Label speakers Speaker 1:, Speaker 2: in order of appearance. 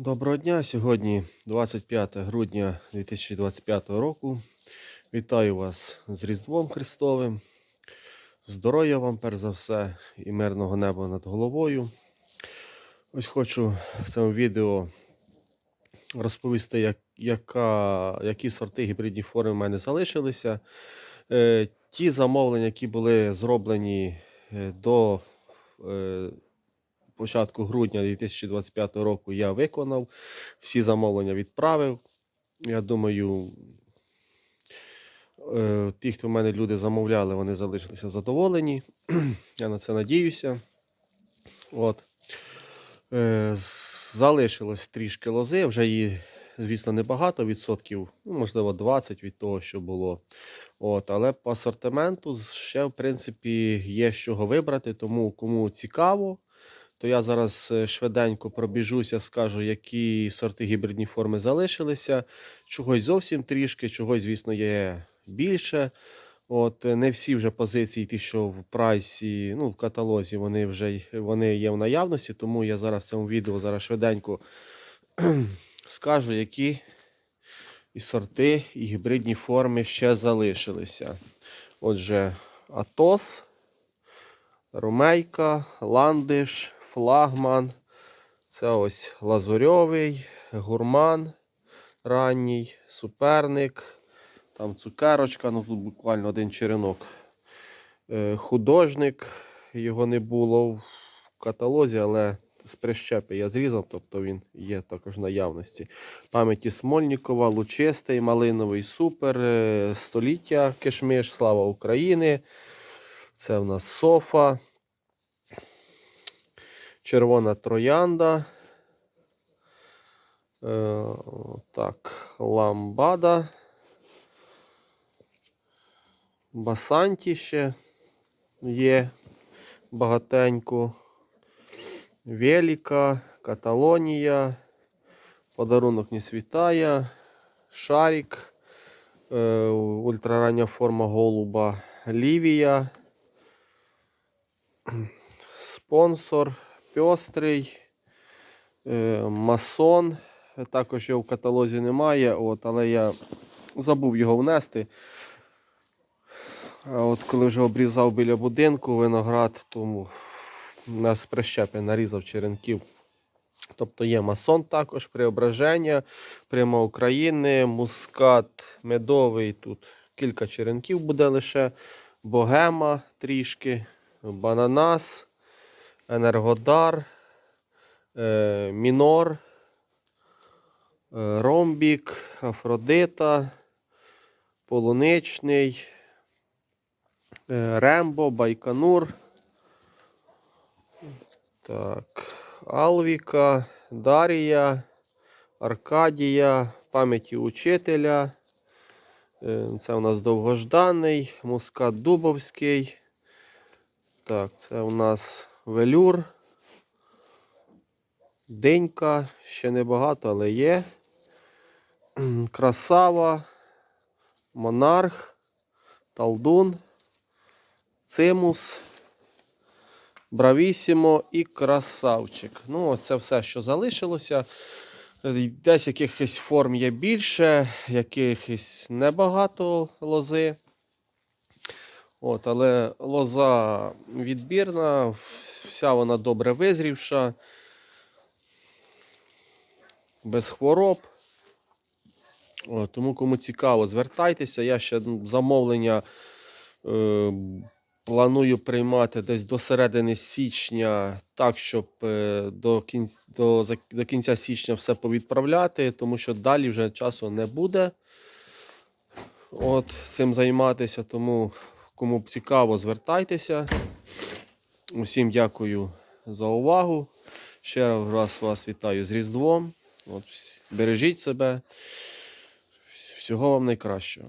Speaker 1: Доброго дня! Сьогодні 25 грудня 2025 року. Вітаю вас з Різдвом Христовим. Здоров'я вам, перш за все, і мирного неба над головою. Ось хочу в цьому відео розповісти, як, яка, які сорти гібридні форми в мене залишилися. Е, ті замовлення, які були зроблені е, до е, початку грудня 2025 року я виконав. Всі замовлення відправив. Я думаю, е, ті, хто в мене люди замовляли, вони залишилися задоволені. Я на це надіюся. От. Е, Залишилось трішки лози, вже її, звісно, небагато відсотків, ну, можливо, 20 від того, що було. От, Але по асортименту ще, в принципі, є з чого вибрати, тому кому цікаво, то я зараз е, швиденько пробіжуся, скажу, які сорти гібридні форми залишилися. Чогось зовсім трішки, чогось, звісно, є більше. От е, Не всі вже позиції, ті, що в прайсі, ну, в каталозі, вони вже вони є в наявності, тому я зараз в цьому відео зараз швиденько скажу, які і сорти, і гібридні форми ще залишилися. Отже, Атос, Румейка, Ландиш, Флагман. Це ось Лазурьовий, Гурман ранній, суперник. Там цукерочка, ну тут буквально один черенок. Е, Художник, його не було в каталозі, але з прищепи я зрізав, тобто він є також в наявності. Пам'яті Смольнікова, Лучистий, Малиновий Супер, е, Століття Кишмиш, Слава України. Це в нас Софа. Червона троянда. Е, так, ламбада. Басанті ще є багатенько. Веліка, Каталонія. Подарунок не світає. Шарік. Е, ультрарання форма голуба. Лівія. Спонсор. Пьострий. Е, масон. Також його в каталозі немає, от, але я забув його внести. А от коли вже обрізав біля будинку виноград, тому нас прищепи нарізав черенків. Тобто є масон також, преображення, прямо України, мускат медовий. Тут кілька черенків буде лише, богема трішки, бананас, енергодар, е, мінор, е, ромбік, афродита, полуничний. Е, Рембо, Байконур. Так, Алвіка, Дарія, Аркадія, пам'яті учителя. Це у нас довгожданий, мускат Дубовський. Так, це у нас велюр. Денька, ще небагато, але є. Красава, монарх, талдун. Цимус, Бравісімо і красавчик. Ну, ось це все, що залишилося. Десь якихось форм є більше, якихось небагато лози. От, але лоза відбірна, вся вона добре визрівша, без хвороб. От, тому кому цікаво, звертайтеся. Я ще замовлення. Е, Планую приймати десь до середини січня, так, щоб е, до кінця, до, до кінця січня все повідправляти, тому що далі вже часу не буде от, цим займатися. Тому кому б цікаво, звертайтеся. Усім дякую за увагу. Ще раз вас вітаю з Різдвом. От, бережіть себе. Всього вам найкращого.